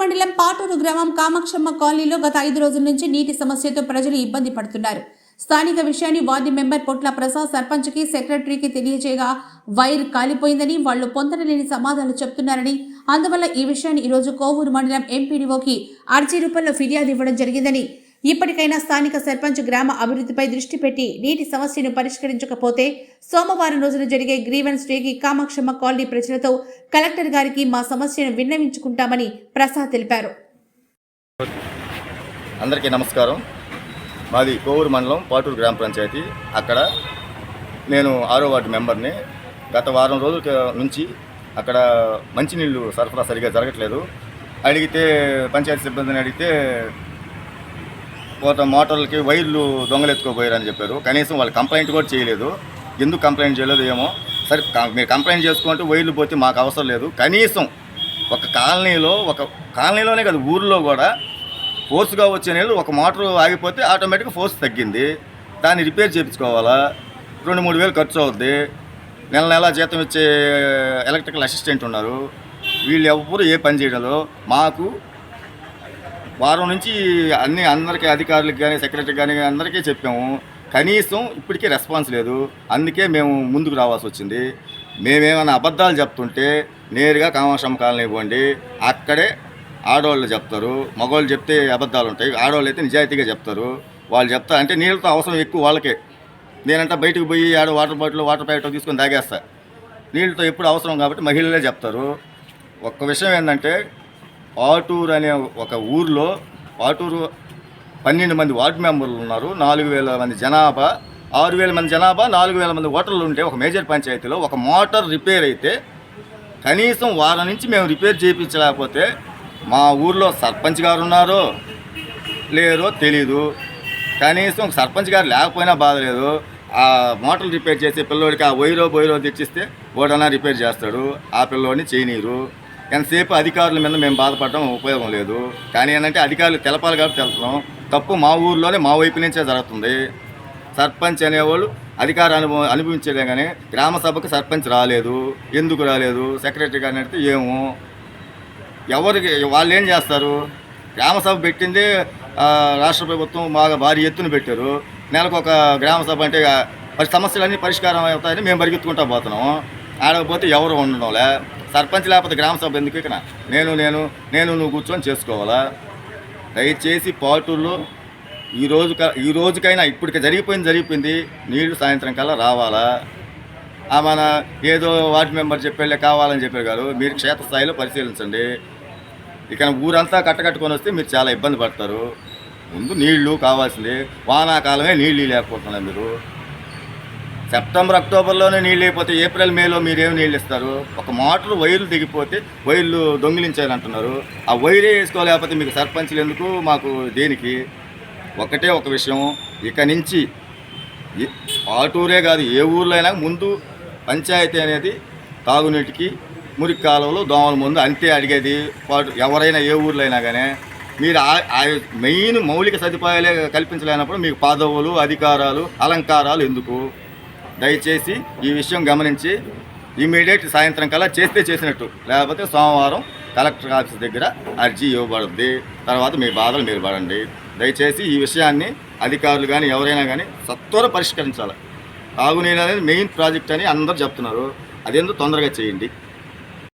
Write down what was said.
మండలం పాటూరు గ్రామం కామాక్షమ్మ కాలనీలో గత ఐదు రోజుల నుంచి నీటి సమస్యతో ప్రజలు ఇబ్బంది పడుతున్నారు. స్థానిక విషయాన్ని వార్డు మెంబర్ పొట్ల ప్రసాద్ సర్పంచ్కి సెక్రటరీకి తెలియజేయగా వైర్ కాలిపోయిందని వాళ్ళు పొందలేని సమాధానాలు చెప్తున్నారని అందువల్ల ఈ విషయాన్ని ఈరోజు కోవూరు మండలం ఎంపీడీఓకి అర్జీ రూపంలో ఫిర్యాదు ఇవ్వడం జరిగిందని ఇప్పటికైనా స్థానిక సర్పంచ్ గ్రామ అభివృద్ధిపై దృష్టి పెట్టి నీటి సమస్యను పరిష్కరించకపోతే సోమవారం రోజున జరిగే గ్రీవెన్స్ డేకి కామాక్షమ్మ కాలనీ ప్రజలతో కలెక్టర్ గారికి మా సమస్యను విన్నవించుకుంటామని ప్రసాద్ తెలిపారు. అందరికీ నమస్కారం. మాది కోవూరు మండలం పాటూరు గ్రామ పంచాయతీ. అక్కడ నేను ఆరో వార్డు మెంబర్ని. గత వారం రోజుల నుంచి అక్కడ మంచినీళ్ళు సరఫరా సరిగా జరగట్లేదు. అడిగితే పంచాయతీ సిబ్బందిని అడిగితే పోత మోటార్లకి వైర్లు దొంగలెత్తుకోపోయారని చెప్పారు. కనీసం వాళ్ళు కంప్లైంట్ కూడా చేయలేదు. ఎందుకు కంప్లైంట్ చేయలేదు ఏమో? సరే మీరు కంప్లైంట్ చేసుకుంటే వైర్లు పోతే మాకు అవసరం లేదు. కనీసం ఒక కాలనీలో ఒక కాలనీలోనే కదా ఊర్లో కూడా ఫోర్స్గా వచ్చే నీళ్ళు ఒక మోటార్ ఆగిపోతే ఆటోమేటిక్గా ఫోర్స్ తగ్గింది. దాన్ని రిపేర్ చేయించుకోవాలా? రెండు మూడు వేలు ఖర్చు అవుద్ది. నెల నెల జీతం ఇచ్చే ఎలక్ట్రికల్ అసిస్టెంట్ ఉన్నారు. వీళ్ళు ఎవరు ఏ పని చేయడంలో మాకు వారం నుంచి అన్ని అందరికీ అధికారులకు కానీ సెక్రటరీ కానీ అందరికీ చెప్పాము. కనీసం ఇప్పటికీ రెస్పాన్స్ లేదు. అందుకే మేము ముందుకు రావాల్సి వచ్చింది. మేమేమైనా అబద్ధాలు చెప్తుంటే నేరుగా కామాశ్రమ కాలనీ ఇవ్వండి అక్కడే ఆడవాళ్ళు చెప్తారు. మగవాళ్ళు చెప్తే అబద్ధాలు ఉంటాయి. ఆడవాళ్ళు అయితే నిజాయితీగా చెప్తారు. వాళ్ళు చెప్తా అంటే నీళ్ళతో అవసరం ఎక్కువ వాళ్ళకే. నేనంటే బయటకు పోయి ఆడ వాటర్ బాటిల్ వాటర్ ప్యాకెట్ తీసుకొని తాగేస్తా. నీళ్ళతో ఎప్పుడు అవసరం కాబట్టి మహిళలే చెప్తారు. ఒక్క విషయం ఏంటంటే పాటూరు అనే ఒక ఊర్లో పాటూరు పన్నెండు మంది వార్డు మెంబర్లు ఉన్నారు నాలుగు వేల మంది జనాభా ఆరు వేల మంది జనాభా నాలుగు వేల మంది ఓటర్లు ఉంటే ఒక మేజర్ పంచాయతీలో ఒక మోటార్ రిపేర్ అయితే కనీసం వారం నుంచి మేము రిపేర్ చేయించలేకపోతే మా ఊర్లో సర్పంచ్ గారు ఉన్నారో లేరో తెలీదు. కనీసం సర్పంచ్ గారు లేకపోయినా బాధలేదు. ఆ మోటార్ రిపేర్ చేసే పిల్లోడికి ఆ వైరో బొయిరో తెచ్చిస్తే ఓడన్నా రిపేర్ చేస్తాడు. ఆ పిల్లోడిని చేయనీరు ఎంతసేపు అధికారుల మీద మేము బాధపడడం ఉపయోగం లేదు. కానీ ఏంటంటే అధికారులు తెలపాలి కాబట్టి తెలుస్తున్నాం తప్పు మా ఊర్లోనే మా వైపు నుంచే జరుగుతుంది. సర్పంచ్ అనేవాళ్ళు అధికార అనుభవం అనుభవించలే కానీ గ్రామ సభకు సర్పంచ్ రాలేదు. ఎందుకు రాలేదు? సెక్రటరీ గారిని అడిగితే ఏమో. ఎవరికి వాళ్ళు ఏం చేస్తారు? గ్రామ సభ పెట్టింది రాష్ట్ర ప్రభుత్వం బాగా భారీ ఎత్తున పెట్టారు. నెలకు ఒక గ్రామ సభ అంటే మరి సమస్యలన్నీ పరిష్కారం అవుతాయని మేము పరిగెత్తుకుంటా పోతున్నాం. ఆడకపోతే ఎవరు ఉండడంలే. సర్పంచ్ లేకపోతే గ్రామ సభ ఎందుకు ఇక్కడ? నేను నేను నేను నువ్వు కూర్చొని చేసుకోవాలా? దయచేసి పాటూరులో ఈ రోజు ఈ రోజుకైనా ఇప్పటికి జరిగిపోయింది జరిగిపోయింది. నీళ్ళు సాయంత్రం కల్లా రావాలా? ఆ మన ఏదో వార్డు మెంబర్ చెప్పేళ్ళే కావాలని చెప్పారు గారు. మీరు క్షేత్రస్థాయిలో పరిశీలించండి. ఇక ఊరంతా కట్టకట్టుకొని వస్తే మీరు చాలా ఇబ్బంది పడతారు. ముందు నీళ్ళు కావాల్సింది. వానాకాలమే నీళ్ళు లేకపోతున్నారు మీరు. సెప్టెంబర్ అక్టోబర్లోనే నీళ్ళు అయిపోతే ఏప్రిల్ మేలో మీరేం నీళ్ళు ఇస్తారు? ఒక మోటార్ వైర్లు దిగిపోతే వైర్లు దొంగిలించారంటున్నారు ఆ వైరే వేసుకోలేకపోతే మీకు సర్పంచ్లు ఎందుకు? మాకు దేనికి? ఒకటే ఒక విషయం ఇక నుంచి ఆటూరే కాదు ఏ ఊర్లో అయినా ముందు పంచాయతీ అనేది తాగునీటికి మురికి కాలంలో దోమల ముందు అంతే అడిగేది. పాటు ఎవరైనా ఏ ఊర్లో అయినా కానీ మీరు ఆ- ఆ మెయిన్ మౌలిక సదుపాయాలే కల్పించలేనప్పుడు మీకు పదవులు అధికారాలు అలంకారాలు ఎందుకు? దయచేసి ఈ విషయం గమనించి ఇమీడియట్ సాయంత్రం కల్లా చేస్తే చేసినట్టు. లేకపోతే సోమవారం కలెక్టర్ ఆఫీస్ దగ్గర అర్జీ ఇవ్వబడుద్ది. తర్వాత మీ బాధలు మీరు పడండి. దయచేసి ఈ విషయాన్ని అధికారులు కానీ ఎవరైనా కానీ సత్వర పరిష్కరించాలి. తాగునీరు అనేది మెయిన్ ప్రాజెక్ట్ అని అందరూ చెప్తున్నారు. అదేందో తొందరగా చేయండి?